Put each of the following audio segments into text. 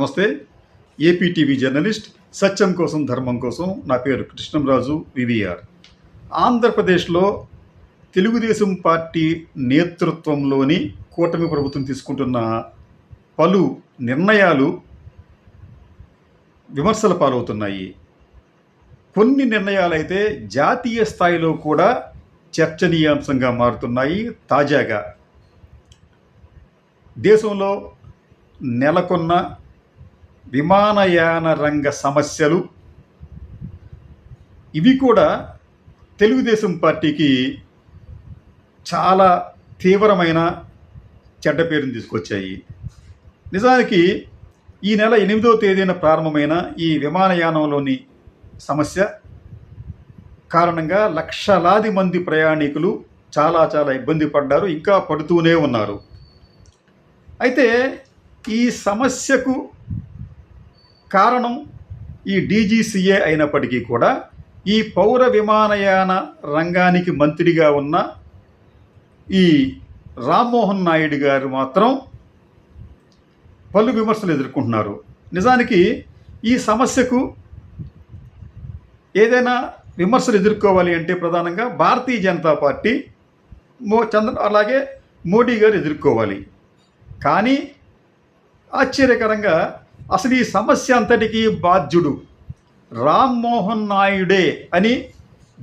నమస్తే. APTV journalist సత్యం కోసం ధర్మం కోసం నా పేరు కృష్ణంరాజు వివిఆర్. ఆంధ్రప్రదేశ్లో తెలుగుదేశం పార్టీ నేతృత్వంలోని కూటమి ప్రభుత్వం తీసుకుంటున్న పలు నిర్ణయాలు విమర్శల పాలవుతున్నాయి. కొన్ని నిర్ణయాలైతే జాతీయ స్థాయిలో కూడా చర్చనీయాంశంగా మారుతున్నాయి తాజాగా. దేశంలో నెలకొన్న విమానయాన రంగ సమస్యలు. ఇవి కూడా తెలుగుదేశం పార్టీకి చాలా తీవ్రమైన చెడ్డ పేరును తీసుకొచ్చాయి. నిజానికి ఈ నెల ఎనిమిదవ తేదీన ప్రారంభమైన ఈ విమానయానంలోని సమస్య కారణంగా లక్షలాది మంది ప్రయాణికులు చాలా చాలా ఇబ్బంది పడ్డారు ఇంకా పడుతూనే ఉన్నారు. అయితే ఈ సమస్యకు కారణం ఈ డీజీసీఏ అయినప్పటికీ కూడా ఈ పౌర విమానయాన రంగానికి మంత్రిగా ఉన్న ఈ రామ్మోహన్ నాయుడు గారు మాత్రం పలు విమర్శలు ఎదుర్కొంటున్నారు. నిజానికి ఈ సమస్యకు ఏదైనా విమర్శలు ఎదుర్కోవాలి అంటే ప్రధానంగా భారతీయ జనతా పార్టీ మో చంద్ర అలాగే మోడీ గారు ఎదుర్కోవాలి. కానీ ఆశ్చర్యకరంగా అసలు ఈ సమస్య అంతటికీ బాధ్యుడు రామ్మోహన్ నాయుడే అని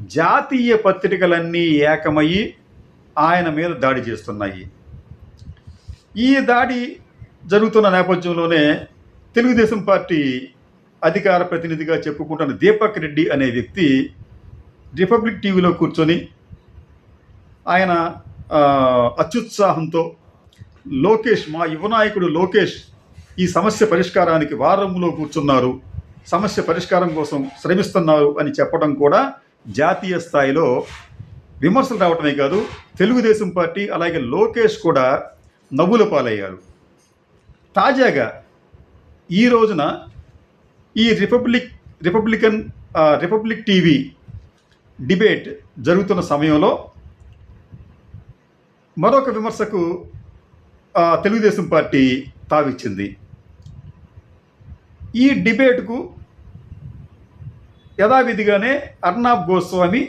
జాతీయ పత్రికలన్నీ ఏకమయ్యి ఆయన మీద దాడి చేస్తున్నాయి. ఈ దాడి జరుగుతున్న నేపథ్యంలోనే తెలుగుదేశం పార్టీ అధికార ప్రతినిధిగా చెప్పుకుంటున్న దీపక్ రెడ్డి అనే వ్యక్తి రిపబ్లిక్ టీవీలో కూర్చొని ఆయన అత్యుత్సాహంతో లోకేష్ మా యువనాయకుడు లోకేష్ ఈ సమస్య పరిష్కారానికి వారంలో కూర్చున్నారు. సమస్య పరిష్కారం కోసం శ్రమిస్తున్నారు అని చెప్పడం కూడా జాతీయ స్థాయిలో విమర్శలు రావటమే కాదు తెలుగుదేశం పార్టీ అలాగే లోకేష్ కూడా నవ్వుల పాలయ్యారు. తాజాగా ఈ రోజున ఈ republic republican republic TV debate జరుగుతున్న సమయంలో మరొక విమర్శకు తెలుగుదేశం పార్టీ తావిచ్చింది. ఈ డిబేట్కు యథావిధిగానే అర్నాబ్ గోస్వామి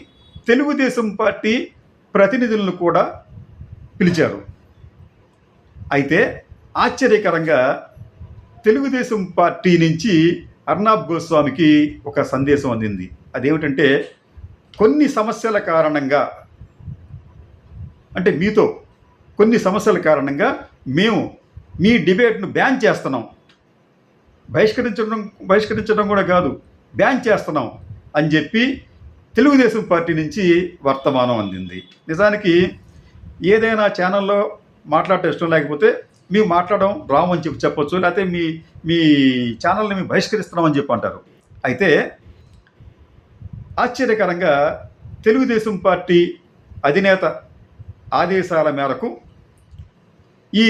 తెలుగుదేశం పార్టీ ప్రతినిధులను కూడా పిలిచారు. అయితే ఆశ్చర్యకరంగా తెలుగుదేశం పార్టీ నుంచి అర్నాబ్ గోస్వామికి ఒక సందేశం అందింది. అదేమిటంటే కొన్ని సమస్యల కారణంగా అంటే మీతో కొన్ని సమస్యల కారణంగా మేము మీ డిబేట్ను బ్యాన్ చేస్తున్నాం. బహిష్కరించడం బహిష్కరించడం కూడా కాదు. బ్యాన్ చేస్తున్నాం అని చెప్పి తెలుగుదేశం పార్టీ నుంచి వర్తమానం అందింది. నిజానికి ఏదైనా ఛానల్లో మాట్లాడటం ఇష్టం లేకపోతే మేము మాట్లాడడం రామని చెప్పి చెప్పొచ్చు లేకపోతే మీ మీ ఛానల్ని మేము బహిష్కరిస్తున్నామని చెప్పి అంటారు. అయితే ఆశ్చర్యకరంగా తెలుగుదేశం పార్టీ అధినేత ఆదేశాల మేరకు ఈ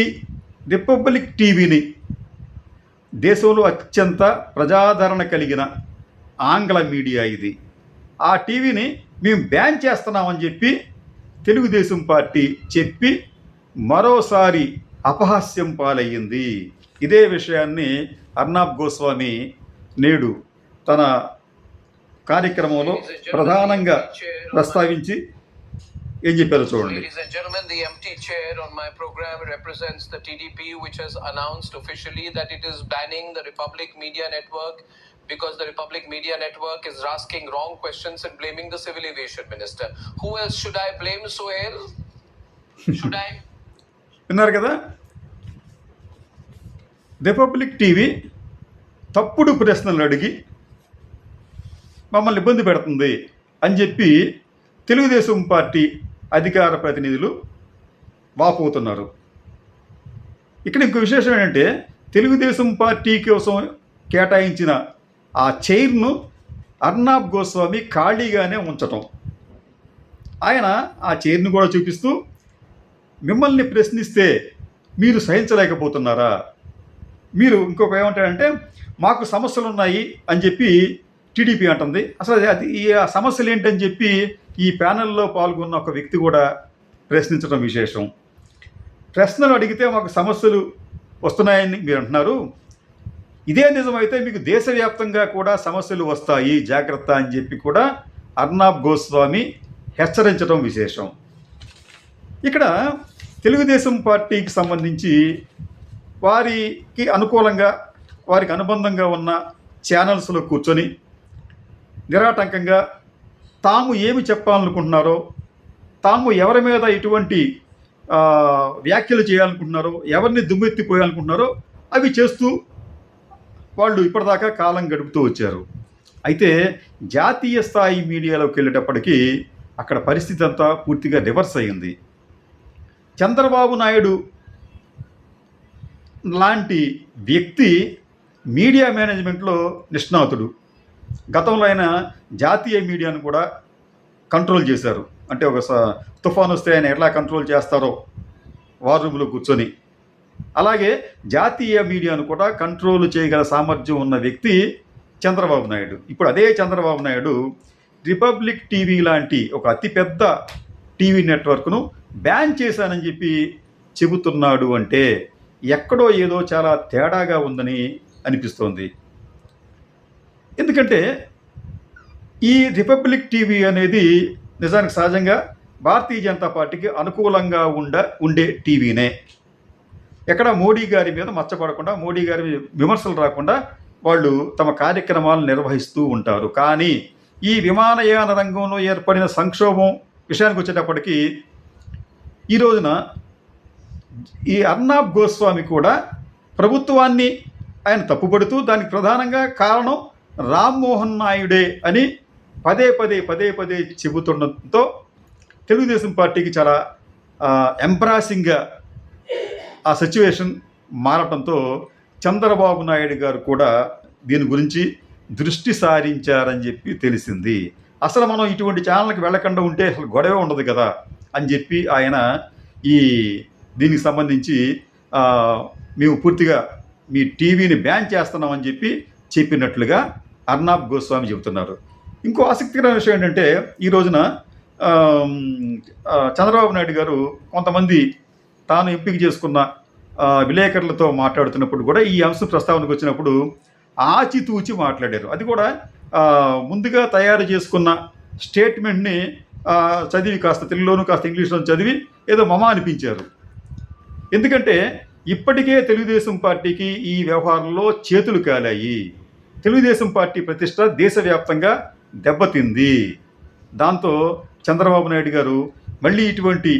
రిపబ్లిక్ టీవీని దేశంలో అత్యంత ప్రజాదరణ కలిగిన ఆంగ్ల మీడియా ఇది. ఆ టీవీని మేము బ్యాన్ చేస్తున్నామని చెప్పి తెలుగుదేశం పార్టీ చెప్పి మరోసారి అపహాస్యం పాలయ్యింది. ఇదే విషయాన్ని అర్నాబ్ గోస్వామి నేడు తన కార్యక్రమంలో ప్రధానంగా ప్రస్తావించి ఏం చెప్పారో చూడండి Ladies and gentlemen, the empty chair on my program represents the TDP, which has announced officially that it is banning the Republic Media Network because the Republic Media Network is asking wrong questions and blaming the Civil Aviation Minister. Who else should I blame, Sohail? Should I? విన్నారు కదా Republic TV తప్పుడు ప్రశ్నలు అడిగి మమ్మల్ని ఇబ్బంది పెడుతుంది అని చెప్పి తెలుగుదేశం పార్టీ అధికార ప్రతినిధులు వాపోతున్నారు. ఇక్కడ ఇంకో విశేషం ఏంటంటే తెలుగుదేశం పార్టీ కోసం కేటాయించిన ఆ చైర్ను అర్నాబ్ గోస్వామి ఖాళీగానే ఉంచటం. ఆయన ఆ చైర్ను కూడా చూపిస్తూ మిమ్మల్ని ప్రశ్నిస్తే మీరు సహించలేకపోతున్నారా? మీరు ఇంకొక ఏమంటారంటే మాకు సమస్యలు ఉన్నాయి అని చెప్పి టీడీపీ అంటుంది. అసలు అది- ఈ ఆ సమస్యలు ఏంటని చెప్పి ఈ ప్యానెల్లో పాల్గొన్న ఒక వ్యక్తి కూడా ప్రశ్నించడం విశేషం. ప్రశ్నలు అడిగితే మాకు సమస్యలు వస్తున్నాయని మీరు అంటున్నారు. ఇదే నిజమైతే మీకు దేశవ్యాప్తంగా కూడా సమస్యలు వస్తాయి జాగ్రత్త అని చెప్పి కూడా అర్నాబ్ గోస్వామి హెచ్చరించడం విశేషం. ఇక్కడ తెలుగుదేశం పార్టీకి సంబంధించి వారికి అనుకూలంగా వారికి అనుబంధంగా ఉన్న ఛానల్స్లో కూర్చొని నిరాటంకంగా తాము ఏమి చెప్పాలనుకుంటున్నారో తాము ఎవరి మీద ఎటువంటి వ్యాఖ్యలు చేయాలనుకుంటున్నారో ఎవరిని దుమ్మెత్తిపోయాలనుకుంటున్నారో అవి చేస్తూ వాళ్ళు ఇప్పటిదాకా కాలం గడుపుతూ వచ్చారు. అయితే జాతీయ స్థాయి మీడియాలోకి వెళ్ళేటప్పటికీ అక్కడ పరిస్థితి అంతా పూర్తిగా రివర్స్ అయింది చంద్రబాబు నాయుడు లాంటి వ్యక్తి మీడియా మేనేజ్మెంట్లో నిష్ణాతుడు. గతంలో ఆయన జాతీయ మీడియాను కూడా కంట్రోల్ చేశారు. అంటే ఒక తుఫాన్ వస్తే ఆయన ఎట్లా కంట్రోల్ చేస్తారో వార్ రూమ్లో కూర్చొని. అలాగే జాతీయ మీడియాను కూడా కంట్రోల్ చేయగల సామర్థ్యం ఉన్న వ్యక్తి చంద్రబాబు నాయుడు. ఇప్పుడు అదే చంద్రబాబు నాయుడు రిపబ్లిక్ టీవీ లాంటి ఒక అతిపెద్ద టీవీ నెట్వర్క్ను బ్యాన్ చేశానని చెప్పి చెబుతున్నాడు అంటే ఎక్కడో ఏదో చాలా తేడాగా ఉందని అనిపిస్తోంది. ఎందుకంటే ఈ రిపబ్లిక్ టీవీ అనేది నిజానికి సహజంగా భారతీయ జనతా పార్టీకి అనుకూలంగా ఉండ ఉండే టీవీనే. ఎక్కడ మోడీ గారి మీద మచ్చపడకుండా మోడీ గారి మీద విమర్శలు రాకుండా వాళ్ళు తమ కార్యక్రమాలను నిర్వహిస్తూ ఉంటారు. కానీ ఈ విమానయాన రంగంలో ఏర్పడిన సంక్షోభం విషయానికి వచ్చేటప్పటికీ ఈ రోజున ఈ అర్నాబ్ గోస్వామి కూడా ప్రభుత్వాన్ని ఆయన తప్పుపడుతూ దానికి ప్రధానంగా కారణం రామ్మోహన్ నాయుడే అని పదే పదే పదే పదే చెబుతుండటంతో తెలుగుదేశం పార్టీకి చాలా ఎంబ్రాసింగ్గా ఆ సిచ్యువేషన్ మారటంతో చంద్రబాబు నాయుడు గారు కూడా దీని గురించి దృష్టి సారించారని చెప్పి తెలిసింది. అసలు మనం ఇటువంటి ఛానల్కి వెళ్ళకుండా ఉంటే అసలు గొడవ ఉండదు కదా అని చెప్పి ఆయన ఈ దీనికి సంబంధించి మేము పూర్తిగా మీ టీవీని బ్యాన్ చేస్తున్నామని చెప్పి చెప్పినట్లుగా అర్నాబ్ గోస్వామి చెబుతున్నారు. ఇంకో ఆసక్తికరమైన విషయం ఏంటంటే ఈ రోజున చంద్రబాబు నాయుడు గారు కొంతమంది తాను ఎంపిక చేసుకున్న విలేకరులతో మాట్లాడుతున్నప్పుడు కూడా ఈ అంశం ప్రస్తావనకు వచ్చినప్పుడు ఆచితూచి మాట్లాడారు. అది కూడా ముందుగా తయారు చేసుకున్న స్టేట్మెంట్ని చదివి కాస్త తెలుగులోను కాస్త ఇంగ్లీష్లో చదివి ఏదో మమ అనిపించారు. ఎందుకంటే ఇప్పటికే తెలుగుదేశం పార్టీకి ఈ వ్యవహారంలో చేతులు కాలాయి. తెలుగుదేశం పార్టీ ప్రతిష్ట దేశవ్యాప్తంగా దెబ్బతింది. దాంతో చంద్రబాబు నాయుడు గారు మళ్ళీ ఇటువంటి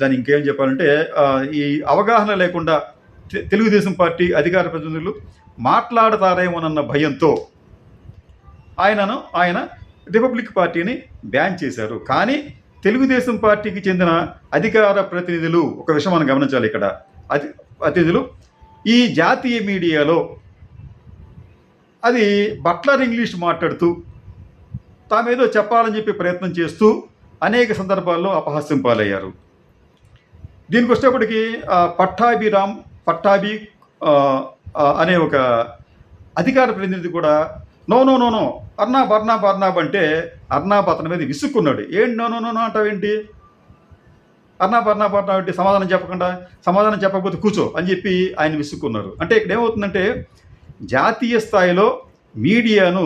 దాని ఇంకేం చెప్పాలంటే ఈ అవగాహన లేకుండా తెలుగుదేశం పార్టీ అధికార ప్రతినిధులు మాట్లాడతారేమోనన్న భయంతో ఆయనను ఆయన రిపబ్లిక్ పార్టీని బ్యాన్ చేశారు. కానీ తెలుగుదేశం పార్టీకి చెందిన అధికార ప్రతినిధులు ఒక విషయం మనం గమనించాలి ఇక్కడ. అతి అతిథులు ఈ జాతీయ మీడియాలో అది బట్లర్ ఇంగ్లీష్ మాట్లాడుతూ తామేదో చెప్పాలని చెప్పి ప్రయత్నం చేస్తూ అనేక సందర్భాల్లో అపహాస్యం పాలయ్యారు. దీనికి వచ్చేప్పటికి పట్టాభిరామ్ పట్టాభి అనే ఒక అధికార ప్రతినిధి కూడా no no no no Arnab Arnab Arnab అంటే అర్నాబ్ అతని మీద విసుక్కున్నాడు. ఏంటి నో నో నో అంటావేంటి? అర్నాబ్ అర్నాబ్ అర్నాబ్ అంటే సమాధానం చెప్పకుండా సమాధానం చెప్పకపోతే కూర్చో అని చెప్పి ఆయన విసుక్కున్నారు. అంటే ఇక్కడ ఏమవుతుందంటే జాతీయ స్థాయిలో మీడియాను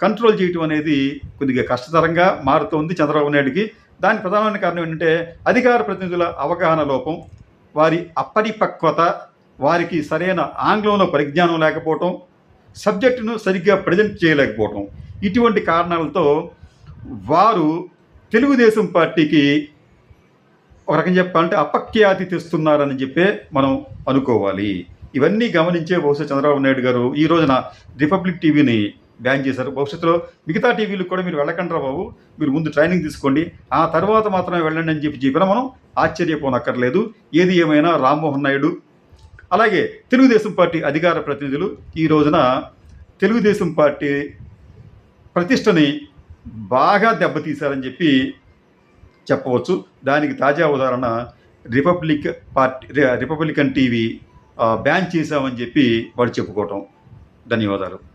కంట్రోల్ చేయటం అనేది కొద్దిగా కష్టతరంగా మారుతోంది చంద్రబాబు నాయుడికి. దానికి ప్రధానమైన కారణం ఏంటంటే అధికార ప్రతినిధుల అవగాహన లోపం వారి అపరిపక్వత వారికి సరైన ఆంగ్లంలో పరిజ్ఞానం లేకపోవటం సబ్జెక్టును సరిగ్గా ప్రజెంట్ చేయలేకపోవటం. ఇటువంటి కారణాలతో వారు తెలుగుదేశం పార్టీకి ఒక రకం చెప్పాలంటే అపఖ్యాతి తెస్తున్నారని చెప్పే మనం అనుకోవాలి. ఇవన్నీ గమనించే బహుశా చంద్రబాబు నాయుడు గారు ఈ రోజున రిపబ్లిక్ టీవీని బ్యాన్ చేశారు. భవిష్యత్తులో మిగతా టీవీలకు కూడా మీరు వెళ్ళకండి బాబు. మీరు ముందు ట్రైనింగ్ తీసుకోండి. ఆ తర్వాత మాత్రమే వెళ్ళండి అని చెప్పి చెప్పినా మనం ఆశ్చర్యపోనక్కర్లేదు. ఏది ఏమైనా రామ్మోహన్ నాయుడు అలాగే తెలుగుదేశం పార్టీ అధికార ప్రతినిధులు ఈ రోజున తెలుగుదేశం పార్టీ ప్రతిష్టని బాగా దెబ్బతీశారని చెప్పి చెప్పవచ్చు. దానికి తాజా ఉదాహరణ republic party republican TV ban చేశామని చెప్పి వాడు చెప్పుకోవటం. ధన్యవాదాలు.